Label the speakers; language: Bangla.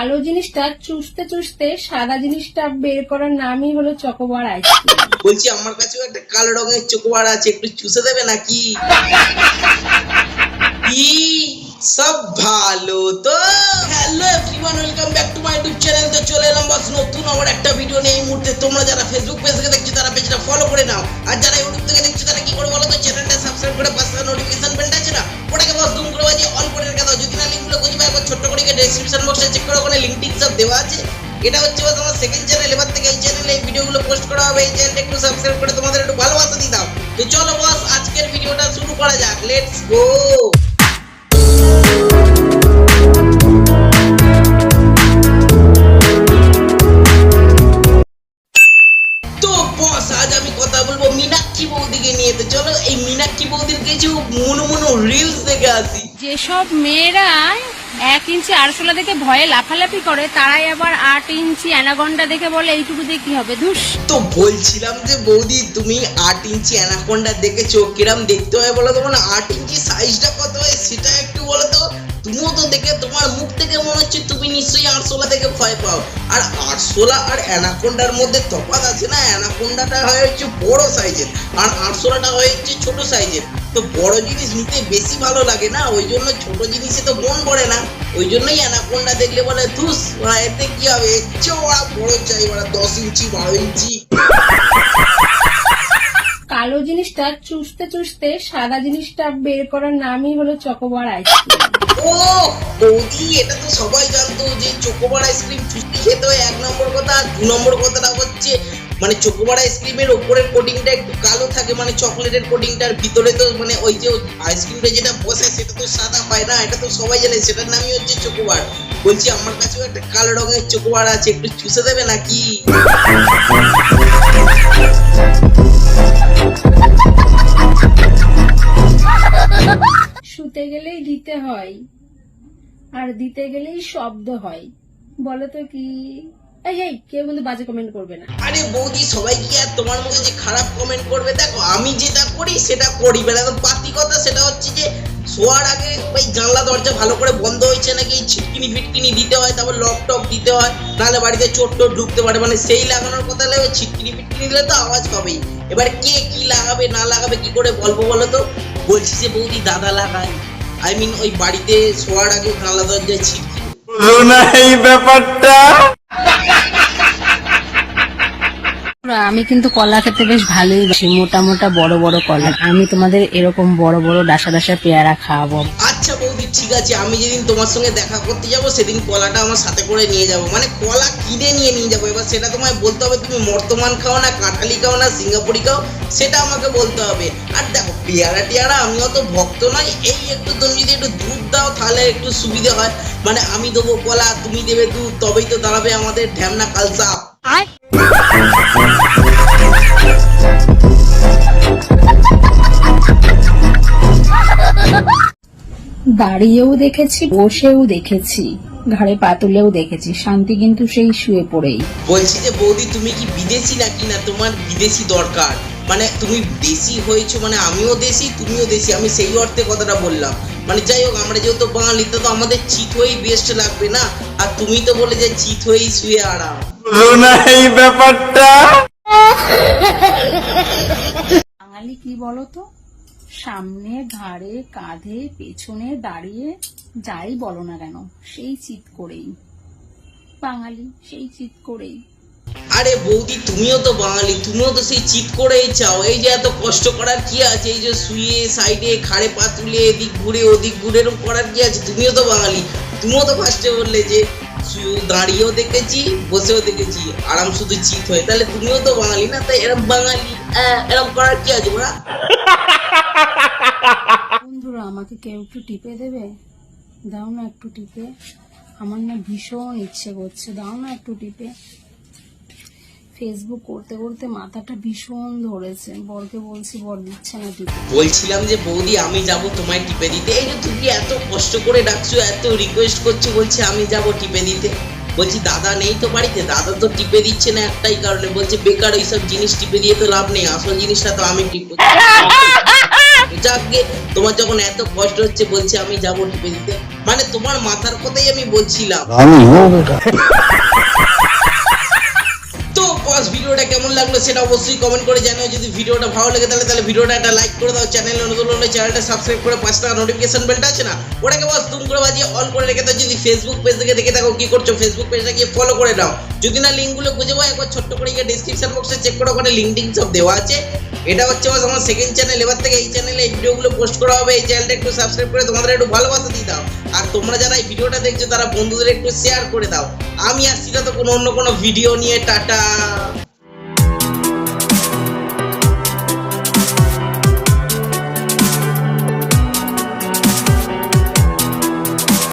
Speaker 1: কালো জিনিসটা চুষতে চুষতে সাদা জিনিসটা বের করার নামই হলো চকোবার আইসক্রিম।
Speaker 2: বলছি, আমার কাছেও একটা কালো রঙের চকোবার আছে, একটু চুষে দেবে নাকি? কি? সব ভালো তো। Hello everyone welcome back to my YouTube channel তো চলে এলাম বাস, নতুন আমার একটা ভিডিও নিয়ে এই মুহূর্তে। তোমরা যারা ফেসবুক পেজ থেকে দেখছ, তারা পেজটা ফলো করে নাও। আর যারা ইউটিউব থেকে দেখছ, তারা কি করে বলো তো চ্যানেলটা সাবস্ক্রাইব করে পাশে নোটিফিকেশন বেলটা আছে না? ওটাকে বস দুম করে বাজিয়ে অন করে রেখে দাও। লিঙ্কগুলো একবার ছোট্ট করে ডেসক্রিপশন বক্সে চেক করো ওখানে লিঙ্ক টিঙ্ক সব দেওয়া আছে। এটা হচ্ছে বাস আমার সেকেন্ড চ্যানেল এবার থেকে এই চ্যানেলে এই ভিডিওগুলো পোস্ট করা হবে। এই চ্যানেলটা একটু সাবস্ক্রাইব করে তোমাদের একটু ভালোবাসা দিয়ে তো চলো বস আজকের ভিডিওটা শুরু করা যাক। লেটস গো এই মীনাক্ষী বৌদির কিছু মনো মনো রিলস দেখে আসি।
Speaker 1: যেসব মেয়েরা এক ইঞ্চি আরশোলা দেখে ভয়ে লাফালাফি করে, তারাই আবার আট ইঞ্চি অ্যানাগন্ডা দেখে বলে, এইটুকু দিয়ে কি হবে, ধুস?
Speaker 2: তো বলছিলাম যে, বৌদি, তুমি আট ইঞ্চি অ্যানাকোন্ডা দেখেছ, কিরম দেখতে হয় বলো তো? মানে আট ইঞ্চি সাইজটা কত হয়, সেটা একটু বলো তো? তুমিও তো দেখে, তোমার মুখ থেকে মনে হচ্ছে তুমি নিশ্চয়ই আটশোলা থেকে ভয় পাও। আর আটশোলা আর অ্যানাকোন্ডার মধ্যে তফাৎ আছে না? অ্যানাকোন্ডাটা হয় হচ্ছে বড় সাইজের আর আটশোলাটা হয় হচ্ছে ছোট সাইজের তো বড় জিনিস নিতে বেশি ভালো লাগে না ওই জন্য ছোট জিনিসে তো মন পড়ে না। ওই জন্যই অ্যানাকোন্ডা দেখলে বলে ধুস ওরা এতে কি হবে? এর চেয়েও ওরা বড় চাই ওরা দশ ইঞ্চি বারো ইঞ্চি।
Speaker 1: কালো জিনিসটা চুষতে চুষতে সাদা জিনিসটা বের করার নামই হলো চকোবার আইসক্রিম
Speaker 2: ও বৌদি এটা তো সবাই জানতো যে চোকোবার আইসক্রিম চুষ্টি খেতে হয় এক নম্বর কথা। আর দু নম্বর কথাটা হচ্ছে মানে চোকোবার আইসক্রিমের ওপরের কোটিংটা একটু কালো থাকে মানে চকলেটের কোটিংটার ভিতরে তো মানে ওই যে আইসক্রিমটা যেটা বসে সেটা তো সাদা পায় না, এটা তো সবাই জানে, সেটার নামই হচ্ছে চকোবার বলছি, আমার কাছেও একটা কালো রঙের চকোবার আছে, একটু চুষে দেবে নাকি?
Speaker 1: শুতে গেলেই দিতে হয়, আর দিতে গেলেই শব্দ হয়। বলো তো কি? এই এই, কেউ কিন্তু বাজে কমেন্ট করবে না।
Speaker 2: আরে বৌদি, সবাই কি আর তোমার যে খারাপ কমেন্ট করবে? দেখো, আমি যেটা করি, সেটা করি। একদম পাতি কথা, সেটা হচ্ছে যে, শোয়ার আগে ওই জানলা দরজা ভালো করে বন্ধ হয়েছে নাকি ছিটকিনি ফিটকিনি দিতে হয়, তারপর লক টক দিতে হয়, নাহলে বাড়িতে চোট টোট ঢুকতে পারে। মানে সেই লাগানোর কথা হলে ছিটকিনি ফিটকিনি দিলে তো আওয়াজ হবেই এবার কে কি লাগাবে, না লাগাবে, কি করে বলব বলো তো? বলছি যে, বৌদি, দাদা লাগায়। আই মিন ওই বাড়িতে শোয়ার আগে জানলা দরজায়
Speaker 3: বুঝো
Speaker 1: আমি কিন্তু কলা খেতে বেশ ভালোই মোটা মোটা বড় বড় কলা। আমি তোমাদের এরকম বড় বড় ডাসা ডাসা পেয়ারা খাওয়াবো।
Speaker 2: ঠিক আছে, আমি যেদিন তোমার সঙ্গে দেখা করতে যাব, সেদিন কলাটা আমার সাথে করে নিয়ে যাব। মানে কলা কিনে নিয়ে নিয়ে যাব। এবার সেটা তোমায় বলতে হবে, তুমি বর্তমান খাও না, কাঁঠালি খাও না, সিঙ্গাপুরি খাও, সেটা আমাকে বলতে হবে। আর দেখো, পেয়ারা টিয়ারা, আমি অত ভক্ত নয় এই একটু তুমি যদি একটু দুধ দাও, তাহলে একটু সুবিধা হয়। মানে আমি দেবো কলা, তুমি দেবে দুধ, তবেই তো দাঁড়াবে আমাদের ঢ্যামনা কালসা
Speaker 1: দাঁড়িয়েও দেখেছি বসেও দেখেছি ঘাড়ে পাতুলেও দেখেছি শান্তি কিন্তু সেই শুয়ে পড়েই।
Speaker 2: বলছি যে বৌদি তুমি কি বিদেশি নাকি না? তোমার বিদেশি দরকার। মানে তুমি দেশি হয়েছো মানে আমিও দেশি তুমিও দেশি আমি সেই অর্থে কথাটা বললাম। মানে যাই হোক আমরা যেহেতু বাঙালি তো আমাদের চিত হয়েই বেস্ট লাগবে না? আর তুমি তো বলে যে চিত হয়েই শুয়ে আরাম।
Speaker 3: না এই ব্যাপারটা?
Speaker 1: বাঙালি কি বলতো? সামনে ঘাড়ে কাঁধে পেছনে দাঁড়িয়ে যাই বলো না কেন সেই চিত করেই। বাঙালি সেই চিত করেই।
Speaker 2: আরে বৌদি তুমিও তো বাঙালি তুমিও তো সেই চিত করেই চাও। এই যে এত কষ্ট করার কি আছে? এই যে শুয়ে সাইডে খাড়ে পা তুলে এদিক ঘুরে ওদিক ঘুরে এরকম করার কি আছে? তুমিও তো বাঙালি তুমিও তো ফার্স্টে বললে যে দাঁড়িয়েও দেখেছি বসেও দেখেছি আরাম শুধু চিত হয়ে। তাহলে তুমিও তো বাঙালি না? তাই এরকম বাঙালি এরকম করার কি আছে ওরা
Speaker 1: বন্ধুরা আমাকে কেউ একটু টিপে দেবে? দাও না একটু টিপে। আমার না ভীষণ ইচ্ছে করছে দাও না একটু টিপে। ফেসবুক করতে করতে মাথাটা ভীষণ ধরেছে। বরকে বলছি বর দিচ্ছে না টিপে।
Speaker 2: বলছিলাম যে বৌদি আমি যাব তোমায় টিপে দিতে। এই যে তুমি এত কষ্ট করে ডাকছো এত রিকোয়েস্ট করছ বলছি আমি যাব টিপে দিতে। বলছি দাদা নেই তো বাড়িতে? দাদা তো টিপে দিচ্ছে না একটাই কারণে। বলছে বেকার ওইসব জিনিস টিপে দিয়ে তো লাভ নেই। আসল জিনিসটা তো আমি টিপে যাক তোমার যখন এত কষ্ট হচ্ছে বলছে আমি যাব টিপে দিতে। মানে তোমার মাথার কথাই আমি বলছিলাম। বস ভিডিওটা কেমন লাগল সেটা অবশ্যই কমেন্ট করে জানিও। যদি ভিডিওটা ভালো লাগে, তাহলে তাহলে ভিডিওটা একটা লাইক করে দাও। চ্যানেলে নতুন হলে চ্যানেলটা সাবস্ক্রাইব করে পাঁচ টাকা নোটিফিকেশন বেলটা আছে না? ওটাকে বস তুম করে বাজিয়ে অল করে রেখে দাও। যদি ফেসবুক পেজ থেকে দেখে থাকো কি করছ ফেসবুক পেজটা গিয়ে ফলো করে নাও। যদি না লিঙ্কগুলো খুঁজে পাও, একবার ছোট্ট করে গিয়ে ডিসক্রিপশন বক্সে চেক করো, ওখানে লিঙ্ক টিঙ্ক সব দেওয়া আছে। এটা হচ্ছে বস আমার সেকেন্ড চ্যানেল এবার থেকে এই চ্যানেলে এই ভিডিওগুলো পোস্ট করা হবে। এই চ্যানেলটা একটু সাবস্ক্রাইব করে তোমাদের একটু ভালোবাসা দিয়ে দাও। আর তোমরা যারা এই ভিডিওটা দেখছ, তারা বন্ধুদের একটু শেয়ার করে দাও। আমি আসছি তো কোনো অন্য কোনো ভিডিও নিয়ে টাটা।